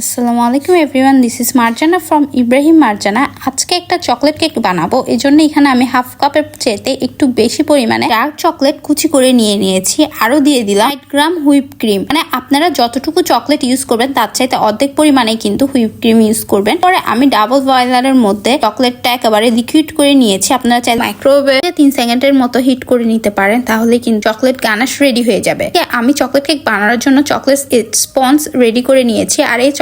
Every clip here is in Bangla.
আসসালামু আলাইকুম everyone this is Marjana from Ibrahim Marjana আজকে একটা চকলেট কেক বানাবো এই জন্য এখানে আমি হাফ কাপের চেতে একটু বেশি পরিমাণে ডার্ক চকলেট কুচি করে নিয়ে নিয়েছি, আরও দিয়ে দিলাম ষাট গ্রাম হুইপ ক্রিম মানে আপনারা যতটুকু চকলেট ইউজ করবেন, তার চাইতে অর্ধেক পরিমাণে কিন্তু হুইপ ক্রিম ইউজ করবেন। পরে আমি ডাবল বয়লারের মধ্যে চকলেটটা একেবারে লিকুইড করে নিয়েছি, আপনারা চাই মাইক্রোওয়েভে তিন সেকেন্ডের মতো হিট করে নিতে পারেন, তাহলে কিন্তু চকলেট গানাশ রেডি হয়ে যাবে। আমি চকলেট কেক বানানোর জন্য চকলেট স্পঞ্জ রেডি করে নিয়েছি, আর এই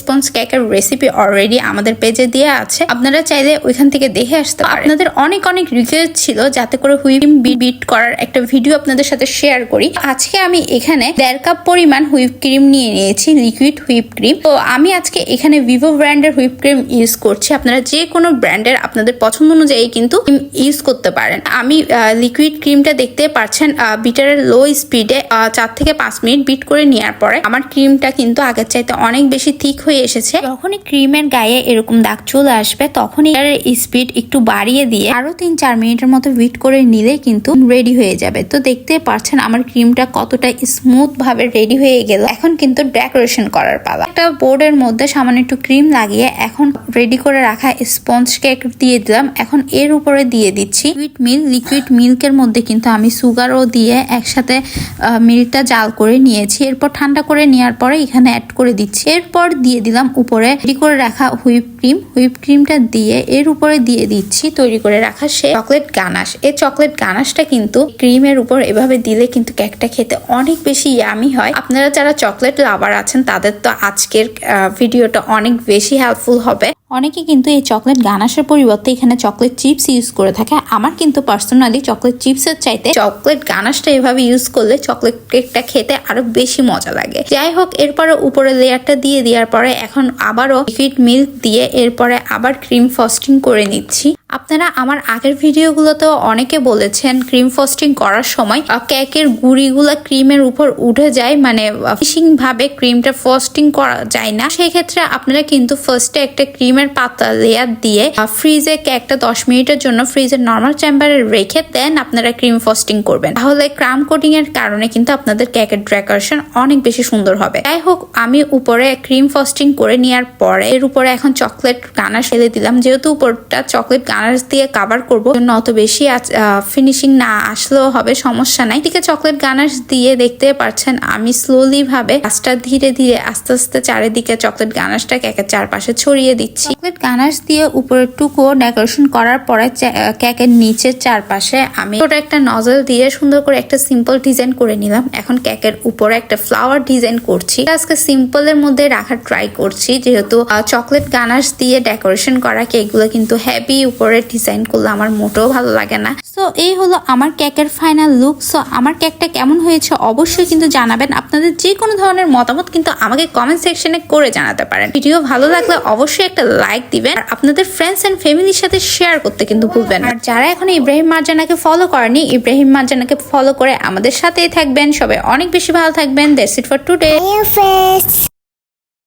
স্পঞ্জ কেকের রেসিপি অলরেডি আমাদের পেজে দিয়ে আছে। আপনারা চাইলে ওইখান থেকে দেখে আসতে আপনাদের অনেক অনেক রিকোয়েস্ট ছিল যাতে করে হুইপ বিট করার একটা ভিডিও আপনাদের সাথে শেয়ার করি। আজকে আমি এখানে দেড় কাপ পরিমাণ হুইপ ক্রিম নিয়ে নিয়েছি লিকুইড হুইপ ক্রিম। তো আমি আজকে এখানে ভিভো ব্র্যান্ডের হুইপ ক্রিম ইউজ করছি। আপনারা যে কোনো ব্র্যান্ডের আপনাদের পছন্দ অনুযায়ী কিন্তু ইউজ করতে পারেন। আমি লিকুইড ক্রিমটা দেখতে পাচ্ছেন বিটারের লো স্পিডে চার থেকে পাঁচ মিনিট বিট করে নেওয়ার পরে আমার ক্রিমটা কিন্তু আগের চাইতে অনেক বেশি থিক হয়ে এসেছে। যখনই ক্রিমের গায়ে এরকম দাগ চলে আসবে, তখনই এর স্পিড একটু বাড়িয়ে দিয়ে আরও তিন চার মিনিটের মতো বিট করে নিলে কিন্তু রেডি হয়ে যাবে। তো দেখতে পাচ্ছেন আমার ক্রিমটা কতটা স্মুথ ভাবে রেডি হয়ে গেল। এখন কিন্তু ডেকোরেশন করার পালা। একটা বোর্ডের মধ্যে সামান্য একটু ক্রিম লাগিয়ে এখন রেডি করে রাখা স্পঞ্জ কেক দিয়ে দিলাম। এখন এর উপরে দিয়ে দিচ্ছি সুইট মিল্ক লিকুইড মিল্কের মধ্যে কিন্তু আমি সুগারও দিয়ে একসাথে মিল্কটা জাল করে নিয়েছি। এরপর ঠান্ডা করে নেওয়ার পরে এখানে অ্যাড করে দিচ্ছি। এরপর দিয়ে দিলাম, উপরে রেডি করে রাখা হুইপ ক্রিম। হুইপ ক্রিমটা দিয়ে এর উপরে দিয়ে দিচ্ছি তৈরি করে রাখা সে চকলেট গানাশ। এই চকলেট গানাশটা কিন্তু ক্রিমের উপর এভাবে দিলে কিন্তু কেকটা খেতে অনেক বেশি ইয়ামি হয়। আপনারা যারা চকলেট লাভার আছেন, তাদের তো আজকের ভিডিওটা অনেক বেশি হেল্পফুল হবে। অনেকে কিন্তু এই চকলেট গানাসের পরিবর্তে এখানে চকলেট চিপস ইউজ করে থাকে। আমার কিন্তু পার্সোনালি চকলেট চিপসের চাইতে চকলেট গানাসটা এভাবে ইউজ করলে চকলেট কেকটা খেতে আরও বেশি মজা লাগে। যাই হোক, এরপরে উপরে লেয়ারটা দিয়ে দেওয়ার পরে এখন আবারও লিকুইড মিল্ক দিয়ে এরপরে আবার ক্রিম ফস্টিং করে নিচ্ছি। আপনারা আমার আগের ভিডিওগুলোতেও অনেকে বলেছেন ক্রিম ফস্টিং করার সময় কেকের গুড়িগুলা ক্রিমের উপর উঠে যায় মানে ফিশিং ভাবে ক্রিমটা ফস্টিং করা যায় না। সেই ক্ষেত্রে আপনারা কিন্তু ফার্স্টে একটা ক্রিমের পাতা লেয়ার দিয়ে ফ্রিজে কেকটা দশ মিনিটের জন্য ফ্রিজের নর্মাল চেম্বারে রেখে দেন আপনারা ক্রিম ফস্টিং করবেন। তাহলে ক্রাম কোটিং এর কারণে কিন্তু আপনাদের কেকের ডেকোরেশন অনেক বেশি সুন্দর হবে। যাই হোক, আমি উপরে ক্রিম ফস্টিং করে নেওয়ার পরে, এর উপরে এখন চকলেট গানাশ ফেলে দিলাম। যেহেতু উপরটা চকলেট গানাশ দিয়ে কাভার করব। জন্য অত বেশি ফিনিশিং না আসলেও হবে, সমস্যা নাই। দিকে চকলেট গানাশ দিয়ে দেখতে পারছেন আমি স্লোলি ভাবে গাছটা ধীরে ধীরে আস্তে আস্তে চারিদিকে চকলেট গানাশটা কেকের চারপাশে ছড়িয়ে দিচ্ছি। চকলেট গানাশ দিয়ে উপরের টুকু ডেকোরেশন করার পরে কেকের নিচের চারপাশে আমি ওটা একটা নজল দিয়ে সুন্দর করে একটা সিম্পল ডিজাইন করে নিলাম। এখন কেকের উপরে একটা ফ্লাওয়ার ডিজাইন করছি। আজকে সিম্পল এর মধ্যে রাখার ট্রাই করছি। যেহেতু চকলেট গানাশ দিয়ে ডেকোরেশন করা কেকগুলো কিন্তু হেভি উপরে ডিজাইন করলে আমার মোটেও ভালো লাগে না। সো এই হলো আমার কেকের ফাইনাল লুক সো আমার কেকটা কেমন হয়েছে অবশ্যই কিন্তু জানাবেন। আপনাদের যে কোনো ধরনের মতামত কিন্তু আমাকে কমেন্ট সেকশনে করে জানাতে পারেন। ভিডিও ভালো লাগলে অবশ্যই একটা লাইক দিবেন। আর আপনাদের ফ্রেন্ডস এন্ড ফ্যামিলির সাথে শেয়ার করতে কিন্তু ভুলবেন আর যারা এখন ইব্রাহিম মার্জানাকে ফলো করেনি, ইব্রাহিম মার্জানাকে ফলো করে আমাদের সাথেই থাকবেন। সবাই অনেক বেশি ভালো থাকবেন। That's it for today.